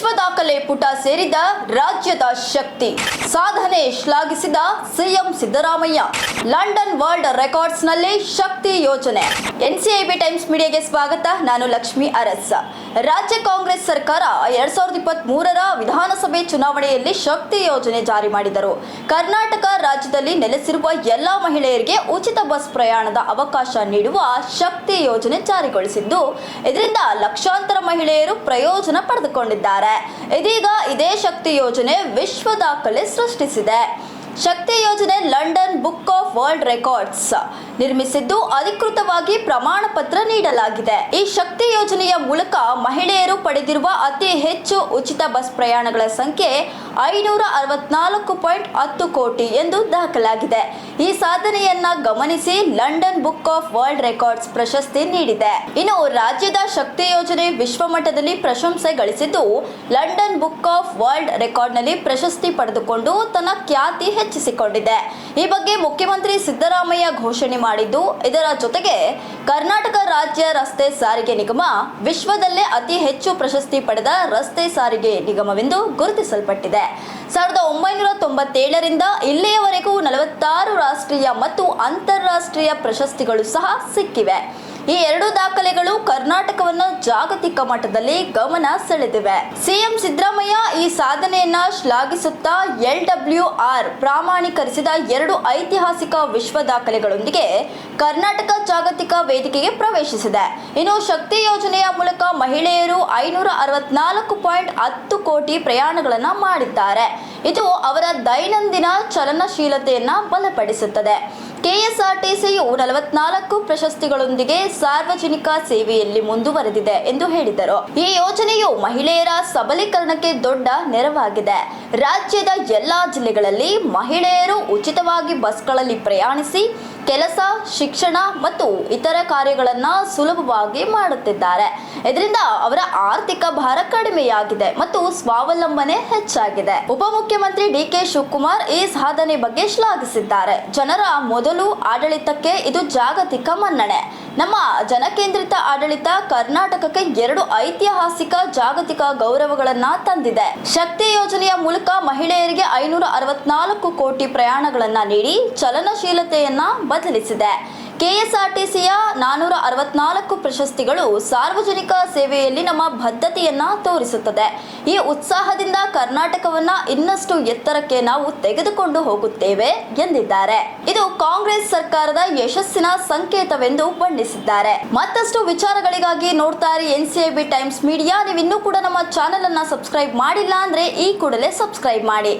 ವಿಶ್ವ ದಾಖಲೆ ಪುಟ ಸೇರಿದ ರಾಜ್ಯದ ಶಕ್ತಿ. ಸಾಧನೆ ಶ್ಲಾಘಿಸಿದ ಸಿಎಂ ಸಿದ್ದರಾಮಯ್ಯ. ಲಂಡನ್ ವರ್ಲ್ಡ್ ರೆಕಾರ್ಡ್ಸ್ನಲ್ಲಿ ಶಕ್ತಿ ಯೋಜನೆ. ಎನ್ಸಿಐಬಿ ಟೈಮ್ಸ್ ಮೀಡಿಯಾಗೆ ಸ್ವಾಗತ. ನಾನು ಲಕ್ಷ್ಮಿ ಅರಸ್. ರಾಜ್ಯ ಕಾಂಗ್ರೆಸ್ ಸರ್ಕಾರ ಎರಡ್ ಸಾವಿರದ ಇಪ್ಪತ್ತ್ ಮೂರರ ವಿಧಾನಸಭೆ ಚುನಾವಣೆಯಲ್ಲಿ ಶಕ್ತಿ ಯೋಜನೆ ಜಾರಿ ಮಾಡಿದರು. ಕರ್ನಾಟಕ ರಾಜ್ಯದಲ್ಲಿ ನೆಲೆಸಿರುವ ಎಲ್ಲಾ ಮಹಿಳೆಯರಿಗೆ ಉಚಿತ ಬಸ್ ಪ್ರಯಾಣದ ಅವಕಾಶ ನೀಡುವ ಶಕ್ತಿ ಯೋಜನೆ ಜಾರಿಗೊಳಿಸಿದ್ದು, ಇದರಿಂದ ಲಕ್ಷಾಂತರ ಮಹಿಳೆಯರು ಪ್ರಯೋಜನ ಪಡೆದುಕೊಂಡಿದ್ದಾರೆ. ಇದೀಗ ಇದೇ ಶಕ್ತಿ ಯೋಜನೆ ವಿಶ್ವ ದಾಖಲೆ ಸೃಷ್ಟಿಸಿದೆ. ಶಕ್ತಿ ಯೋಜನೆ London book of world records ನಿರ್ಮಿಸಿದ್ದು ಅಧಿಕೃತವಾಗಿ ಪ್ರಮಾಣ ಪತ್ರ ನೀಡಲಾಗಿದೆ. ಈ ಶಕ್ತಿ ಯೋಜನೆಯ ಮೂಲಕ ಮಹಿಳೆಯರು ಪಡೆದಿರುವ ಅತಿ ಹೆಚ್ಚು ಉಚಿತ ಬಸ್ ಪ್ರಯಾಣಗಳ ಸಂಖ್ಯೆ ಐನೂರ ಅರವತ್ನಾಲ್ಕು ಪಾಯಿಂಟ್ ಹತ್ತು ಕೋಟಿ ಎಂದು ದಾಖಲಾಗಿದೆ. ಈ ಸಾಧನೆಯನ್ನ ಗಮನಿಸಿ London book of world records ಪ್ರಶಸ್ತಿ ನೀಡಿದೆ. ಇನ್ನು ರಾಜ್ಯದ ಶಕ್ತಿ ಯೋಜನೆ ವಿಶ್ವಮಟ್ಟದಲ್ಲಿ ಪ್ರಶಂಸೆ ಗಳಿಸಿದ್ದು ಲಂಡನ್ ಬುಕ್ ಆಫ್ ವರ್ಲ್ಡ್ ರೆಕಾರ್ಡ್ನಲ್ಲಿ ಪ್ರಶಸ್ತಿ ಪಡೆದುಕೊಂಡು ತನ್ನ ಖ್ಯಾತಿ ಹೆಚ್ಚಿಸಿಕೊಂಡಿದೆ ಈ ಬಗ್ಗೆ ಮುಖ್ಯಮಂತ್ರಿ ಸಿದ್ದರಾಮಯ್ಯ ಘೋಷಣೆ ಮಾಡಿದ್ದು, ಇದರ ಜೊತೆಗೆ ಕರ್ನಾಟಕ ರಾಜ್ಯ ರಸ್ತೆ ಸಾರಿಗೆ ನಿಗಮ ವಿಶ್ವದಲ್ಲೇ ಅತಿ ಹೆಚ್ಚು ಪ್ರಶಸ್ತಿ ಪಡೆದ ರಸ್ತೆ ಸಾರಿಗೆ ನಿಗಮವೆಂದು ಗುರುತಿಸಲ್ಪಟ್ಟಿದೆ. ಸಾವಿರದ ಒಂಬೈನೂರ ತೊಂಬತ್ತೇಳರಿಂದ ಇಲ್ಲಿಯವರೆಗೂ ನಲವತ್ತಾರು ರಾಷ್ಟ್ರೀಯ ಮತ್ತು ಅಂತಾರಾಷ್ಟ್ರೀಯ ಪ್ರಶಸ್ತಿಗಳು ಸಹ ಸಿಕ್ಕಿವೆ. ಈ ಎರಡು ದಾಖಲೆಗಳು ಕರ್ನಾಟಕವನ್ನು ಜಾಗತಿಕ ಮಟ್ಟದಲ್ಲಿ ಗಮನ ಸೆಳೆದಿವೆ. ಸಿಎಂ ಸಿದ್ದರಾಮಯ್ಯ ಈ ಸಾಧನೆಯನ್ನ ಶ್ಲಾಘಿಸುತ್ತಾ ಎಲ್ ಡಬ್ಲ್ಯೂ ಆರ್ ಪ್ರಾಮಾಣೀಕರಿಸಿದ ಎರಡು ಐತಿಹಾಸಿಕ ವಿಶ್ವ ದಾಖಲೆಗಳೊಂದಿಗೆ ಕರ್ನಾಟಕ ಜಾಗತಿಕ ವೇದಿಕೆಗೆ ಪ್ರವೇಶಿಸಿದೆ. ಇನ್ನು ಶಕ್ತಿ ಯೋಜನೆಯ ಮೂಲಕ ಮಹಿಳೆಯರು ಐನೂರ ಅರವತ್ನಾಲ್ಕು ಪಾಯಿಂಟ್ ಹತ್ತು ಕೋಟಿ ಪ್ರಯಾಣಗಳನ್ನ ಮಾಡಿದ್ದಾರೆ. ಇದು ಅವರ ದೈನಂದಿನ ಚಲನಶೀಲತೆಯನ್ನ ಬಲಪಡಿಸುತ್ತದೆ. ಕೆಎಸ್ಆರ್ಟಿಸಿಯು ನಲವತ್ನಾಲ್ಕು ಪ್ರಶಸ್ತಿಗಳೊಂದಿಗೆ ಸಾರ್ವಜನಿಕ ಸೇವೆಯಲ್ಲಿ ಮುಂದುವರೆದಿದೆ ಎಂದು ಹೇಳಿದರು. ಈ ಯೋಜನೆಯು ಮಹಿಳೆಯರ ಸಬಲೀಕರಣಕ್ಕೆ ದೊಡ್ಡ ನೆರವಾಗಿದೆ. ರಾಜ್ಯದ ಎಲ್ಲಾ ಜಿಲ್ಲೆಗಳಲ್ಲಿ ಮಹಿಳೆಯರು ಉಚಿತವಾಗಿ ಬಸ್ಗಳಲ್ಲಿ ಪ್ರಯಾಣಿಸಿ ಕೆಲಸ, ಶಿಕ್ಷಣ ಮತ್ತು ಇತರ ಕಾರ್ಯಗಳನ್ನ ಸುಲಭವಾಗಿ ಮಾಡುತ್ತಿದ್ದಾರೆ. ಇದರಿಂದ ಅವರ ಆರ್ಥಿಕ ಭಾರ ಕಡಿಮೆಯಾಗಿದೆ ಮತ್ತು ಸ್ವಾವಲಂಬನೆ ಹೆಚ್ಚಾಗಿದೆ. ಉಪಮುಖ್ಯಮಂತ್ರಿ ಡಿಕೆ ಶಿವಕುಮಾರ್ ಈ ಸಾಧನೆ ಬಗ್ಗೆ ಶ್ಲಾಘಿಸಿದ್ದಾರೆ. ಜನರ ಮೊದಲು ಆಡಳಿತಕ್ಕೆ ಇದು ಜಾಗತಿಕ ಮನ್ನಣೆ. ನಮ್ಮ ಜನಕೇಂದ್ರಿತ ಆಡಳಿತ ಕರ್ನಾಟಕಕ್ಕೆ ಎರಡು ಐತಿಹಾಸಿಕ ಜಾಗತಿಕ ಗೌರವಗಳನ್ನ ತಂದಿದೆ. ಶಕ್ತಿ ಯೋಜನೆಯ ಮೂಲಕ ಮಹಿಳೆಯರಿಗೆ ಐನೂರ ಅರವತ್ನಾಲ್ಕು ಕೋಟಿ ಪ್ರಯಾಣಗಳನ್ನ ನೀಡಿ ಚಲನಶೀಲತೆಯನ್ನ ಬದಲಿಸಿದೆ. ಕೆಎಸ್ಆರ್ಟಿಸಿಯ ನಾನೂರ ಅರವತ್ನಾಲ್ಕು ಪ್ರಶಸ್ತಿಗಳು ಸಾರ್ವಜನಿಕ ಸೇವೆಯಲ್ಲಿ ನಮ್ಮ ಬದ್ಧತೆಯನ್ನ ತೋರಿಸುತ್ತದೆ. ಈ ಉತ್ಸಾಹದಿಂದ ಕರ್ನಾಟಕವನ್ನ ಇನ್ನಷ್ಟು ಎತ್ತರಕ್ಕೆ ನಾವು ತೆಗೆದುಕೊಂಡು ಹೋಗುತ್ತೇವೆ ಎಂದಿದ್ದಾರೆ. ಇದು ಕಾಂಗ್ರೆಸ್ ಸರ್ಕಾರದ ಯಶಸ್ಸಿನ ಸಂಕೇತವೆಂದು ಬಣ್ಣಿಸಿದ್ದಾರೆ. ಮತ್ತಷ್ಟು ವಿಚಾರಗಳಿಗಾಗಿ ನೋಡ್ತಾ ಇರಿ ಎನ್ಸಿಐಬಿ ಟೈಮ್ಸ್ ಮೀಡಿಯಾ. ನೀವು ಇನ್ನೂ ಕೂಡ ನಮ್ಮ ಚಾನೆಲ್ ಅನ್ನ ಸಬ್ಸ್ಕ್ರೈಬ್ ಮಾಡಿಲ್ಲ ಅಂದ್ರೆ ಈ ಕೂಡಲೇ ಸಬ್ಸ್ಕ್ರೈಬ್ ಮಾಡಿ.